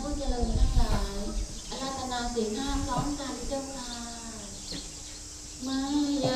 ผู้เจริญทั้งหลายอาราธนาศีลห้าพร้อมกันเจ้าค่ะมายา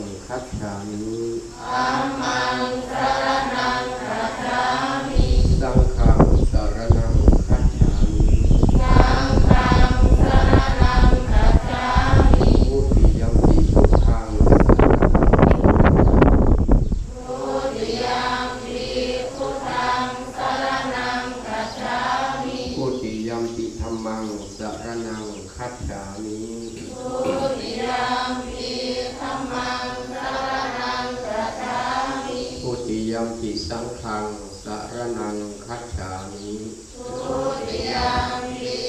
รณังคัจฉามิธัมมังสรณังคัจฉามิสังฆังสรณังคัจฉามิสังฆังสรณังคัจฉามิพุทธิยัมปิพุทธังสรณังพุทธิยัมปิพุทธังสรณังคัจฉามิพุทธิยัมปิธัมมังสรณังคัจฉามิพุท มปิสังฆังสารนังคัจฉามิพุทธิยัมปิ